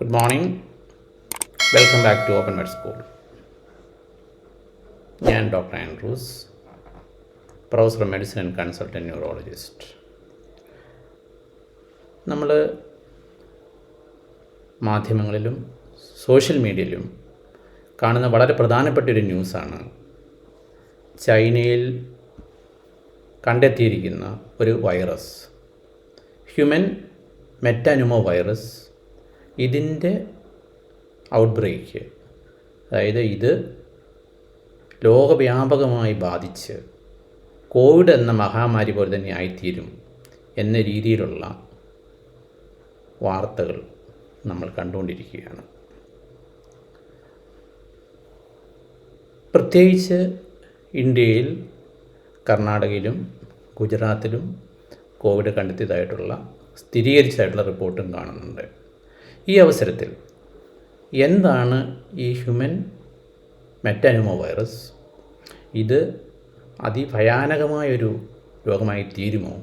Good morning welcome back to open med school ഞാൻ doctor Andrews professor medicine and consultant neurologist നമ്മൾ മാധ്യമങ്ങളിലും social മീഡിയയിലും കാണുന്ന വളരെ പ്രധാനപ്പെട്ട ഒരു ന്യൂസാണ് ചൈനയിൽ കണ്ടെത്തിയിരിക്കുന്ന ഒരു വൈറസ് ഹ്യൂമൻ മെറ്റാനുമോ വൈറസ് ഇതിന്റെ ഔട്ട്ബ്രേക്ക് അതായത് ഇത് ലോകവ്യാപകമായി ബാധിച്ച് കോവിഡ് എന്ന മഹാമാരി പോലെ തന്നെ ആയിത്തീരും എന്ന രീതിയിലുള്ള വാർത്തകൾ നമ്മൾ കണ്ടുകൊണ്ടിരിക്കുകയാണ്. പ്രത്യേകിച്ച് ഇന്ത്യയിൽ കർണാടകയിലും ഗുജറാത്തിലും കോവിഡ് കണ്ടെത്തിയതായിട്ടുള്ള സ്ഥിരീകരിച്ചതായിട്ടുള്ള റിപ്പോർട്ടും കാണുന്നുണ്ട്. ഈ അവസരത്തിൽ എന്താണ് ഈ ഹ്യൂമൻ മെറ്റാനുമോ വൈറസ്? ഇത് അതിഭയാനകമായൊരു രോഗമായി തീരുമോ?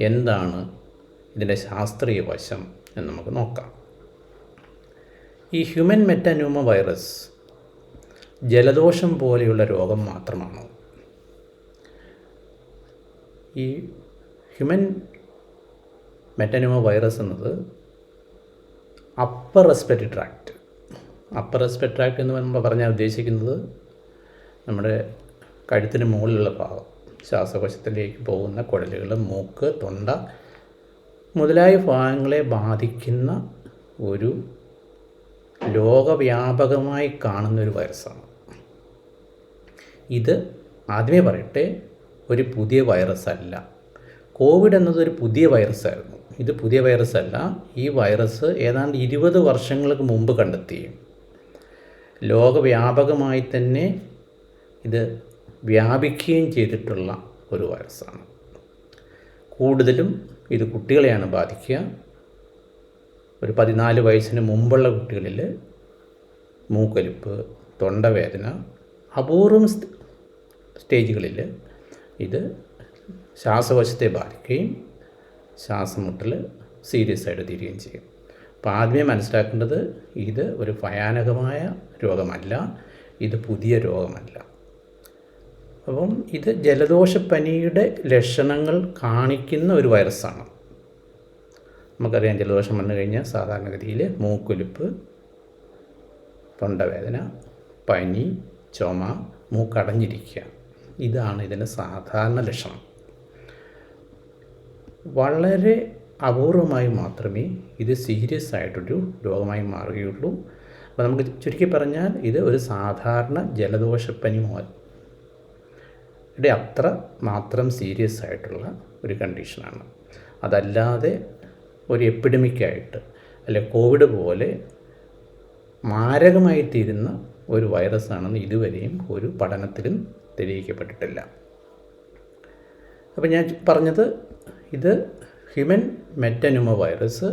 എന്താണ് ഇതിന്റെ ശാസ്ത്രീയ വശം എന്ന് നമുക്ക് നോക്കാം. ഈ ഹ്യൂമൻ മെറ്റാന്യൂമ വൈറസ് ജലദോഷം പോലെയുള്ള രോഗം മാത്രമാണോ? ഈ ഹ്യൂമൻ മെറ്റാന്യൂമ വൈറസ് എന്നത് upper respiratory tract upper respiratory tract എന്ന് നമ്മൾ പറഞ്ഞാൽ ഉദ്ദേശിക്കുന്നത് നമ്മുടെ കഴുത്തിന് മുകളിലുള്ള ഭാഗം ശ്വാസകോശത്തിലേക്ക് പോകുന്ന കുഴലുകൾ മൂക്ക് തൊണ്ട മുതലായ ഭാഗങ്ങളെ ബാധിക്കുന്ന ഒരു ലോകവ്യാപകമായി കാണുന്ന ഒരു വൈറസാണ്. ഇത് ആദ്യമേ പറയട്ടെ ഒരു പുതിയ വൈറസ് അല്ല കോവിഡ് എന്നതൊരു പുതിയ വൈറസ് ആയിരുന്നു. ഇത് പുതിയ വൈറസ് അല്ല. ഈ വൈറസ് ഏതാണ്ട് ഇരുപത് വർഷങ്ങൾക്ക് മുമ്പ് കണ്ടെത്തി. ലോകവ്യാപകമായി തന്നെ ഇത് വ്യാപിക്കുകയും ചെയ്തിട്ടുള്ള ഒരു വൈറസാണ് കൂടുതലും ഇത് കുട്ടികളെയാണ് ബാധിക്കുക. ഒരു പതിനാല് വയസ്സിന് മുമ്പുള്ള കുട്ടികളിൽ മൂക്കൊലിപ്പ് തൊണ്ടവേദന അപൂർവം സ്റ്റേജുകളിൽ ഇത് ശ്വാസകോശത്തെ ബാധിക്കുകയും ശ്വാസം മുട്ടൽ സീരിയസ് ആയിട്ട് തീരുകയും ചെയ്യും. അപ്പോൾ ആദ്യമേ മനസ്സിലാക്കേണ്ടത് ഇത് ഒരു ഭയാനകമായ രോഗമല്ല ഇത് പുതിയ രോഗമല്ല. അപ്പം ഇത് ജലദോഷപ്പനിയുടെ ലക്ഷണങ്ങൾ കാണിക്കുന്ന ഒരു വൈറസാണ്. നമുക്കറിയാം ജലദോഷം വന്നു കഴിഞ്ഞാൽ സാധാരണഗതിയിൽ മൂക്കൊലിപ്പ് തൊണ്ടവേദന പനി ചുമ മൂക്കടഞ്ഞിരിക്കുക. ഇതാണ് ഇതിന്റെ സാധാരണ ലക്ഷണം. വളരെ അപൂർവമായി മാത്രമേ ഇത് സീരിയസ് ആയിട്ടൊരു രോഗമായി മാറുകയുള്ളൂ. അപ്പോൾ നമുക്ക് ചുരുക്കി പറഞ്ഞാൽ ഇത് ഒരു സാധാരണ ജലദോഷപ്പനി യുടെ അത്ര മാത്രം സീരിയസ് ആയിട്ടുള്ള ഒരു കണ്ടീഷനാണ് അതല്ലാതെ ഒരു എപ്പിഡമിക്കായിട്ട് അല്ലെ കോവിഡ് പോലെ മാരകമായി തീരുന്ന ഒരു വൈറസാണെന്ന് ഇതുവരെയും ഒരു പഠനത്തിലും തെളിയിക്കപ്പെട്ടിട്ടില്ല. അപ്പോൾ ഞാൻ പറഞ്ഞത് ഇത് ഹ്യൂമൻ മെറ്റനുമ വൈറസ്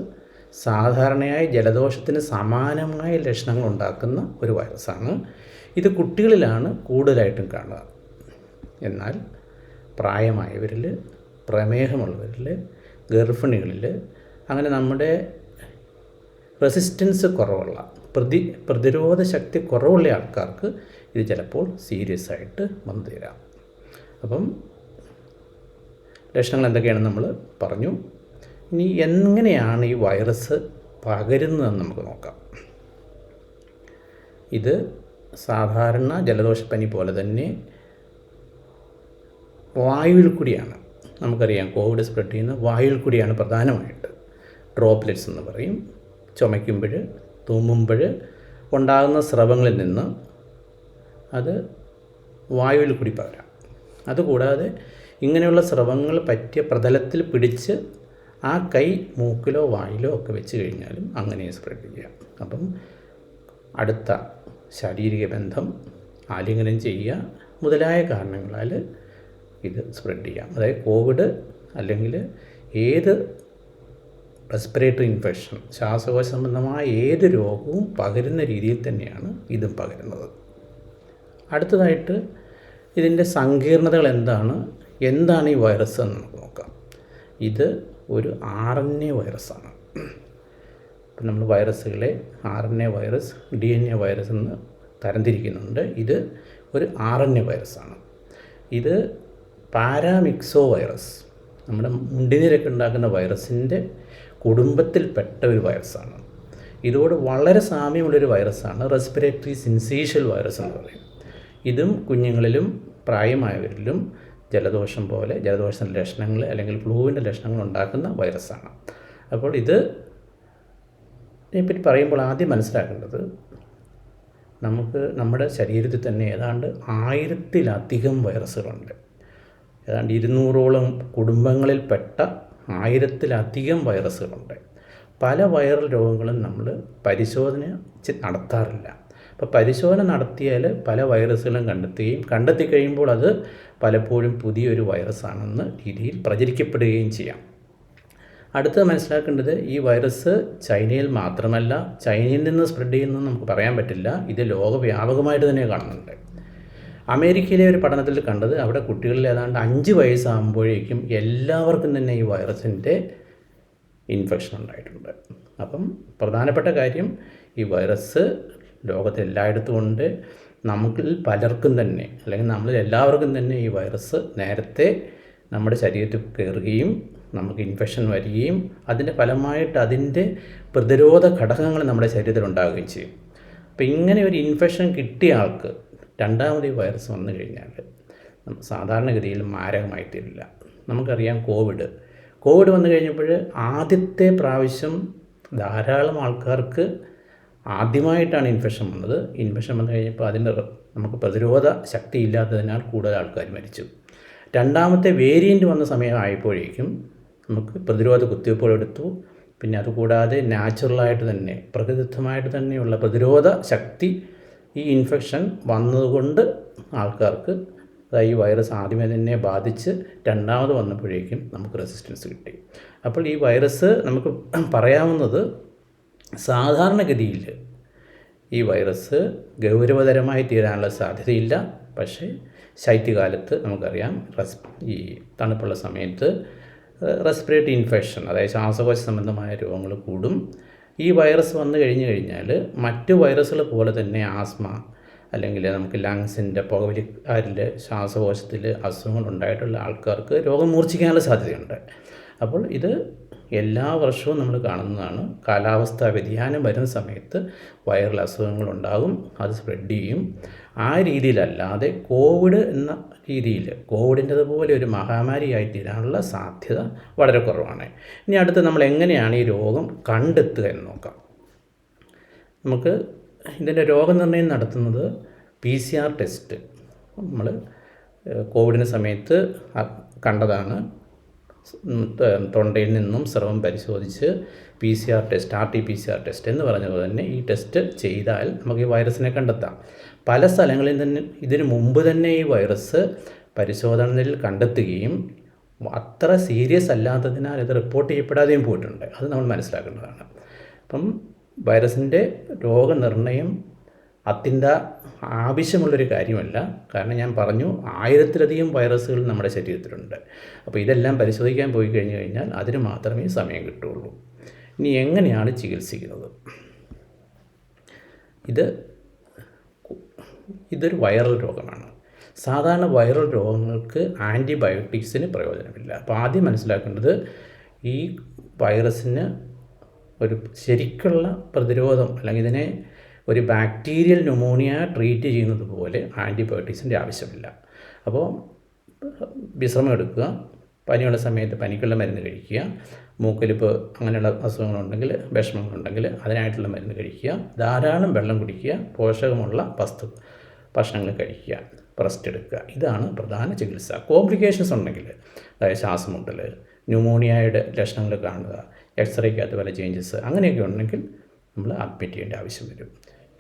സാധാരണയായി ജലദോഷത്തിന് സമാനമായ ലക്ഷണങ്ങൾ ഉണ്ടാക്കുന്ന ഒരു വൈറസാണ് ഇത് കുട്ടികളിലാണ് കൂടുതലായിട്ടും കാണുക. എന്നാൽ പ്രായമായവരിൽ പ്രമേഹമുള്ളവരിൽ ഗർഭിണികളിൽ അങ്ങനെ നമ്മുടെ റെസിസ്റ്റൻസ് കുറവുള്ള പ്രതി പ്രതിരോധ ശക്തി കുറവുള്ള ആൾക്കാർക്ക് ഇത് ചിലപ്പോൾ സീരിയസ് ആയിട്ട് വന്നു തരാം അപ്പം ലക്ഷണങ്ങൾ എന്തൊക്കെയാണെന്ന് നമ്മൾ പറഞ്ഞു. ഇനി എങ്ങനെയാണ് ഈ വൈറസ് പകരുന്നതെന്ന് നമുക്ക് നോക്കാം. ഇത് സാധാരണ ജലദോഷപ്പനി പോലെ തന്നെ വായുവിൽ കൂടിയാണ്. നമുക്കറിയാം കോവിഡ് സ്പ്രെഡ് ചെയ്യുന്ന വായുവിൽ കൂടിയാണ് പ്രധാനമായിട്ട് ഡ്രോപ്ലെറ്റ്സ് എന്ന് പറയും. ചുമയ്ക്കുമ്പോൾ തുമ്മുമ്പോൾ ഉണ്ടാകുന്ന സ്രവങ്ങളിൽ നിന്ന് അത് വായുവിൽ കൂടി പകരാം. അതുകൂടാതെ ഇങ്ങനെയുള്ള സ്രവങ്ങൾ പറ്റിയ പ്രതലത്തിൽ പിടിച്ച് ആ കൈ മൂക്കിലോ വായിലോ ഒക്കെ വെച്ച് കഴിഞ്ഞാലും അങ്ങനെ സ്പ്രെഡ് ചെയ്യാം. അപ്പം അടുത്ത ശാരീരിക ബന്ധം ആലിംഗനം ചെയ്യുക മുതലായ കാരണങ്ങളാൽ ഇത് സ്പ്രെഡ് ചെയ്യാം. അതായത് കോവിഡ് അല്ലെങ്കിൽ ഏത് റെസ്പിറേറ്ററി ഇൻഫെക്ഷൻ ശ്വാസകോശ സംബന്ധമായ ഏത് രോഗവും പകരുന്ന രീതിയിൽ തന്നെയാണ് ഇതും പകരുന്നത്. അടുത്തതായിട്ട് ഇതിന്റെ സങ്കീർണതകൾ എന്താണ്? എന്താണ് ഈ വൈറസ് എന്ന് നമുക്ക് നോക്കാം. ഇത് ഒരു ആർ എൻ എ വൈറസാണ് ഇപ്പം നമ്മൾ വൈറസുകളെ R N A virus D N A virus എന്ന് തരംതിരിക്കുന്നുണ്ട്. ഇത് ഒരു ആർ എൻ എ വൈറസാണ് ഇത് പാരാമിക്സോ വൈറസ് നമ്മുടെ മുണ്ടിനീരൊക്കെ ഉണ്ടാക്കുന്ന വൈറസിന്റെ കുടുംബത്തിൽപ്പെട്ട ഒരു വൈറസാണ് ഇതോട് വളരെ സാമ്യമുള്ളൊരു വൈറസാണ് റെസ്പിറേറ്ററി സിൻസീഷ്യൽ വൈറസ് എന്ന് പറയും. ഇതും കുഞ്ഞുങ്ങളിലും പ്രായമായവരിലും ജലദോഷം പോലെ ജലദോഷ ലക്ഷണങ്ങൾ അല്ലെങ്കിൽ ഫ്ലൂവിന്റെ ലക്ഷണങ്ങൾ ഉണ്ടാക്കുന്ന വൈറസാണ്. അപ്പോൾ ഇത് ഇതിനെപ്പറ്റി പറയുമ്പോൾ ആദ്യം മനസ്സിലാക്കേണ്ടത് നമുക്ക് നമ്മുടെ ശരീരത്തിൽ തന്നെ ഏതാണ്ട് ആയിരത്തിലധികം വൈറസുകളുണ്ട്. ഏതാണ്ട് ഇരുന്നൂറോളം കുടുംബങ്ങളിൽപ്പെട്ട ആയിരത്തിലധികം വൈറസുകളുണ്ട്. പല വൈറൽ രോഗങ്ങളും നമ്മൾ പരിശോധന നടത്താറില്ല. അപ്പോൾ പരിശോധന നടത്തിയാൽ പല വൈറസുകളും കണ്ടെത്തുകയും കണ്ടെത്തി കഴിയുമ്പോൾ അത് പലപ്പോഴും പുതിയൊരു വൈറസാണെന്ന രീതിയിൽ പ്രചരിക്കപ്പെടുകയും ചെയ്യാം. അടുത്തത് മനസ്സിലാക്കേണ്ടത് ഈ വൈറസ് ചൈനയിൽ മാത്രമല്ല ചൈനയിൽ നിന്ന് സ്പ്രെഡ് ചെയ്യുന്നു നമുക്ക് പറയാൻ പറ്റില്ല ഇത് ലോകവ്യാപകമായിട്ട് തന്നെ കാണുന്നുണ്ട്. അമേരിക്കയിലെ ഒരു പഠനത്തിൽ കണ്ടത് അവിടെ കുട്ടികളിൽ ഏതാണ്ട് അഞ്ച് വയസ്സാകുമ്പോഴേക്കും എല്ലാവർക്കും തന്നെ ഈ വൈറസിന്റെ ഇൻഫെക്ഷൻ ഉണ്ടായിട്ടുണ്ട്. അപ്പം പ്രധാനപ്പെട്ട കാര്യം ഈ വൈറസ് ലോകത്ത് എല്ലായിടത്തും ഉണ്ട് നമുക്കിൽ പലർക്കും തന്നെ അല്ലെങ്കിൽ നമ്മൾ എല്ലാവർക്കും തന്നെ ഈ വൈറസ് നേരത്തെ നമ്മുടെ ശരീരത്തിൽ കയറുകയും നമുക്ക് ഇൻഫെക്ഷൻ വരികയും അതിന്റെ ഫലമായിട്ട് അതിന്റെ പ്രതിരോധ ഘടകങ്ങൾ നമ്മുടെ ശരീരത്തിൽ ഉണ്ടാകുകയും ചെയ്യും. അപ്പോൾ ഇങ്ങനെ ഒരു ഇൻഫെക്ഷൻ കിട്ടിയ ആൾക്ക് രണ്ടാമത് ഈ വൈറസ് വന്നു കഴിഞ്ഞാൽ സാധാരണഗതിയിൽ മാരകമായി തീരില്ല നമുക്കറിയാം കോവിഡ് കോവിഡ് വന്നു കഴിഞ്ഞപ്പോൾ ആദ്യത്തെ പ്രാവശ്യം ധാരാളം ആൾക്കാർക്ക് ആദ്യമായിട്ടാണ് ഇൻഫെക്ഷൻ വന്നത്. ഇൻഫെക്ഷൻ വന്നു കഴിഞ്ഞപ്പോൾ അതിന്റെ നമുക്ക് പ്രതിരോധ ശക്തി ഇല്ലാത്തതിനാൽ കൂടുതൽ ആൾക്കാർ മരിച്ചു. രണ്ടാമത്തെ വേരിയന്റ് വന്ന സമയമായപ്പോഴേക്കും നമുക്ക് പ്രതിരോധ കുത്തിവയ്പ്പുകൾ എടുത്തു. പിന്നെ അതുകൂടാതെ നാച്ചുറലായിട്ട് തന്നെ പ്രകൃതിദത്തമായിട്ട് തന്നെയുള്ള പ്രതിരോധ ശക്തി ഈ ഇൻഫെക്ഷൻ വന്നതുകൊണ്ട് ആൾക്കാർക്ക് അതായത് ഈ വൈറസ് ആദ്യമേ തന്നെ ബാധിച്ച് രണ്ടാമത് വന്നപ്പോഴേക്കും നമുക്ക് റെസിസ്റ്റൻസ് കിട്ടി. അപ്പോൾ ഈ വൈറസ് നമുക്ക് പറയാവുന്നത് സാധാരണഗതിയിൽ ഈ വൈറസ് ഗൗരവതരമായി തീരാനുള്ള സാധ്യതയില്ല. പക്ഷേ ശൈത്യകാലത്ത് നമുക്കറിയാം റെസ് ഈ തണുപ്പുള്ള സമയത്ത് റെസ്പിറേറ്ററി ഇൻഫെക്ഷൻ അതായത് ശ്വാസകോശ സംബന്ധമായ രോഗങ്ങൾ കൂടും. ഈ വൈറസ് വന്നു കഴിഞ്ഞു കഴിഞ്ഞാൽ മറ്റു വൈറസുകൾ പോലെ തന്നെ ആസ്മ അല്ലെങ്കിൽ നമുക്ക് ലങ്സിന്റെ പുകവലിക്കാരിൽ ശ്വാസകോശത്തിൽ അസുഖങ്ങൾ ഉണ്ടായിട്ടുള്ള ആൾക്കാർക്ക് രോഗം മൂർച്ഛിക്കാനുള്ള സാധ്യതയുണ്ട്. അപ്പോൾ ഇത് എല്ലാ വർഷവും നമ്മൾ കാണുന്നതാണ്. കാലാവസ്ഥാ വ്യതിയാനം വരുന്ന സമയത്ത് വൈറൽ അസുഖങ്ങൾ ഉണ്ടാകും അത് സ്പ്രെഡ് ചെയ്യും. ആ രീതിയിലല്ലാതെ കോവിഡ് എന്ന രീതിയിൽ കോവിഡിന്റെതുപോലെ ഒരു മഹാമാരിയായി തീരാനുള്ള സാധ്യത വളരെ കുറവാണ്. ഇനി അടുത്ത് നമ്മൾ എങ്ങനെയാണ് ഈ രോഗം കണ്ടെത്തുക എന്ന് നോക്കാം. നമുക്ക് ഇതിന്റെ രോഗനിർണയം നടത്തുന്നത് പി സി ആർ ടെസ്റ്റ് നമ്മൾ കോവിഡിന് സമയത്ത് കണ്ടതാണ്. തൊണ്ടയിൽ നിന്നും സ്രവം പരിശോധിച്ച് P C R test R T P C R test എന്ന് പറഞ്ഞതുപോലെ തന്നെ ഈ ടെസ്റ്റ് ചെയ്താൽ നമുക്ക് ഈ വൈറസിനെ കണ്ടെത്താം. പല സ്ഥലങ്ങളിൽ തന്നെ ഇതിനു മുമ്പ് തന്നെ ഈ വൈറസ് പരിശോധനയിൽ കണ്ടെത്തുകയും അത്ര സീരിയസ് അല്ലാത്തതിനാൽ ഇത് റിപ്പോർട്ട് ചെയ്യപ്പെടാതെയും പോയിട്ടുണ്ട്. അത് നമ്മൾ മനസ്സിലാക്കേണ്ടതാണ്. അപ്പം വൈറസിന്റെ രോഗനിർണയം അത്യന്ത ആവശ്യമുള്ളൊരു കാര്യമല്ല. കാരണം ഞാൻ പറഞ്ഞു ആയിരത്തിലധികം വൈറസുകൾ നമ്മുടെ ശരീരത്തിലുണ്ട്. അപ്പോൾ ഇതെല്ലാം പരിശോധിക്കാൻ പോയി കഴിഞ്ഞു കഴിഞ്ഞാൽ അതിന് മാത്രമേ സമയം കിട്ടുകയുള്ളൂ. ഇനി എങ്ങനെയാണ് ചികിത്സിക്കുന്നത്? ഇത് ഇതൊരു വൈറൽ രോഗമാണ്. സാധാരണ വൈറൽ രോഗങ്ങൾക്ക് ആന്റിബയോട്ടിക്സിന് പ്രയോജനമില്ല. അപ്പോൾ ആദ്യം മനസ്സിലാക്കേണ്ടത് ഈ വൈറസിന് ഒരു ശരിക്കുള്ള പ്രതിരോധം അല്ലെങ്കിൽ ഇതിനെ ഒരു ബാക്ടീരിയൽ ന്യൂമോണിയ ട്രീറ്റ് ചെയ്യുന്നത് പോലെ ആന്റിബയോട്ടിക്സിന്റെ ആവശ്യമില്ല. അപ്പോൾ വിശ്രമം എടുക്കുക പനിയുള്ള സമയത്ത് പനിക്കുള്ള മരുന്ന് കഴിക്കുക മൂക്കൊലിപ്പ് അങ്ങനെയുള്ള അസുഖങ്ങളുണ്ടെങ്കിൽ വിഷമങ്ങളുണ്ടെങ്കിൽ അതിനായിട്ടുള്ള മരുന്ന് കഴിക്കുക ധാരാളം വെള്ളം കുടിക്കുക പോഷകമുള്ള വസ്തു ഭക്ഷണങ്ങൾ കഴിക്കുക റെസ്റ്റ് എടുക്കുക. ഇതാണ് പ്രധാന ചികിത്സ. കോംപ്ലിക്കേഷൻസ് ഉണ്ടെങ്കിൽ അതായത് ശ്വാസമുട്ടൽ ന്യൂമോണിയയുടെ ലക്ഷണങ്ങൾ കാണുക എക്സ്റേക്കകത്ത് പല ചേഞ്ചസ് അങ്ങനെയൊക്കെ ഉണ്ടെങ്കിൽ നമ്മൾ അഡ്മിറ്റ് ചെയ്യേണ്ട ആവശ്യം വരും.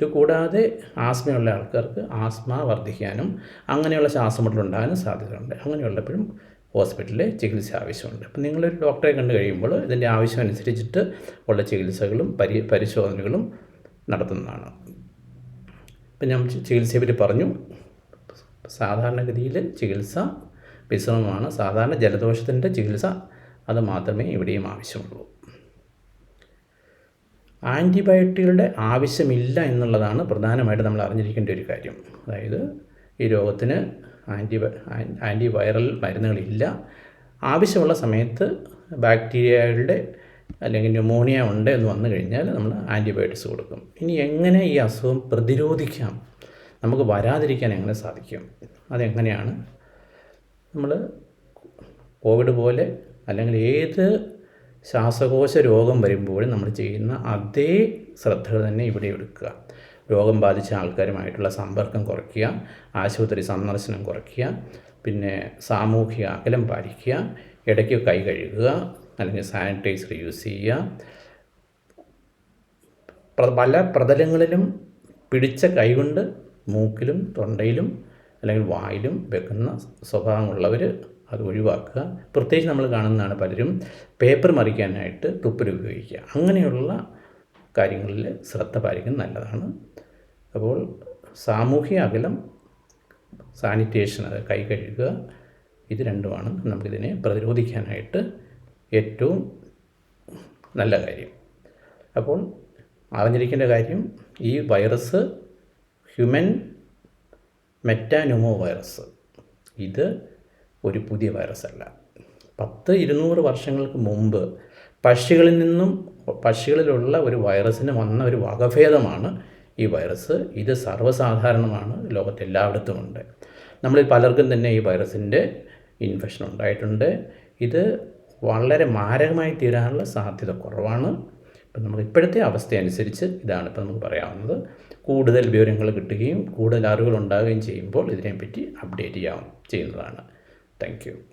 ഇത് കൂടാതെ ആസ്മയുള്ള ആൾക്കാർക്ക് ആസ്മ വർദ്ധിക്കാനും അങ്ങനെയുള്ള ശ്വാസമുട്ടലുണ്ടാകാനും സാധ്യതയുണ്ട്. അങ്ങനെയുള്ളപ്പോഴും ഹോസ്പിറ്റലിൽ ചികിത്സ ആവശ്യമുണ്ട്. അപ്പം നിങ്ങളൊരു ഡോക്ടറെ കണ്ടു കഴിയുമ്പോൾ ഇതിന്റെ ആവശ്യം അനുസരിച്ചിട്ട് ഉള്ള ചികിത്സകളും പരി പരിശോധനകളും നടത്തുന്നതാണ്. ഇപ്പം ഞാൻ ചികിത്സയെ പറ്റി പറഞ്ഞു. സാധാരണഗതിയിൽ ചികിത്സ വിശ്രമമാണ്. സാധാരണ ജലദോഷത്തിന്റെ ചികിത്സ അത് മാത്രമേ ഇവിടെയും ആവശ്യമുള്ളൂ. ആന്റിബയോട്ടിക്കുകളുടെ ആവശ്യമില്ല എന്നുള്ളതാണ് പ്രധാനമായിട്ട് നമ്മൾ അറിഞ്ഞിരിക്കേണ്ട ഒരു കാര്യം. അതായത് ഈ രോഗത്തിന് ആന്റി ആന്റി വൈറൽ മരുന്നുകളില്ല. ആവശ്യമുള്ള സമയത്ത് ബാക്ടീരിയകളുടെ അല്ലെങ്കിൽ ന്യൂമോണിയ ഉണ്ട് എന്ന് വന്നു കഴിഞ്ഞാൽ നമ്മൾ ആന്റിബയോട്ടിക്സ് കൊടുക്കും. ഇനി എങ്ങനെ ഈ അസുഖം പ്രതിരോധിക്കാം? നമുക്ക് വരാതിരിക്കാൻ എങ്ങനെ സാധിക്കും? അതെങ്ങനെയാണ്? നമ്മൾ കോവിഡ് പോലെ അല്ലെങ്കിൽ ഏത് ശ്വാസകോശ രോഗം വരുമ്പോൾ നമ്മൾ ചെയ്യുന്ന അതേ ശ്രദ്ധകൾ തന്നെ ഇവിടെ എടുക്കുക. രോഗം ബാധിച്ച ആൾക്കാരുമായിട്ടുള്ള സമ്പർക്കം കുറയ്ക്കുക ആശുപത്രി സന്ദർശനം കുറയ്ക്കുക പിന്നെ സാമൂഹിക അകലം പാലിക്കുക ഇടയ്ക്ക് കൈ കഴുകുക അല്ലെങ്കിൽ സാനിറ്റൈസർ യൂസ് ചെയ്യുക. പല പ്രതലങ്ങളിലും പിടിച്ച കൈകൊണ്ട് മൂക്കിലും തൊണ്ടയിലും അല്ലെങ്കിൽ വായിലും വെക്കുന്ന സ്വഭാവമുള്ളവർ അത് ഒഴിവാക്കുക. പ്രത്യേകിച്ച് നമ്മൾ കാണുന്നതാണ് പലരും പേപ്പർ മറിക്കാനായിട്ട് തുപ്പൽ ഉപയോഗിക്കുക. അങ്ങനെയുള്ള കാര്യങ്ങളിൽ ശ്രദ്ധ പാലിക്കുന്നത് നല്ലതാണ്. അപ്പോൾ സാമൂഹ്യ അകലം സാനിറ്റേഷൻ അത് കൈ കഴുകുക ഇത് രണ്ടുമാണ് നമുക്കിതിനെ പ്രതിരോധിക്കാനായിട്ട് ഏറ്റവും നല്ല കാര്യം. അപ്പോൾ അറിഞ്ഞിരിക്കേണ്ട കാര്യം ഈ വൈറസ് ഹ്യൂമൻ മെറ്റാനുമോ വൈറസ് ഇത് ഒരു പുതിയ വൈറസ് അല്ല പത്ത് ഇരുന്നൂറ് വർഷങ്ങൾക്ക് മുമ്പ് പക്ഷികളിൽ നിന്നും പക്ഷികളിലുള്ള ഒരു വൈറസിന് വന്ന ഒരു വകഭേദമാണ് ഈ വൈറസ്. ഇത് സർവസാധാരണമാണ് ലോകത്തെല്ലായിടത്തും ഉണ്ട്. നമ്മളിൽ പലർക്കും തന്നെ ഈ വൈറസിന്റെ ഇൻഫെക്ഷൻ ഉണ്ടായിട്ടുണ്ട്. ഇത് വളരെ മാരകമായി തീരാനുള്ള സാധ്യത കുറവാണ്. ഇപ്പം നമ്മൾ ഇപ്പോഴത്തെ അവസ്ഥ അനുസരിച്ച് ഇതാണ് ഇപ്പം നമുക്ക് പറയാവുന്നത്. കൂടുതൽ വിവരങ്ങൾ കിട്ടുകയും കൂടുതൽ അറിവുകൾ ഉണ്ടാവുകയും ചെയ്യുമ്പോൾ ഇതിനെപ്പറ്റി അപ്ഡേറ്റ് ചെയ്യാവും ചെയ്യുന്നതാണ്. Thank you.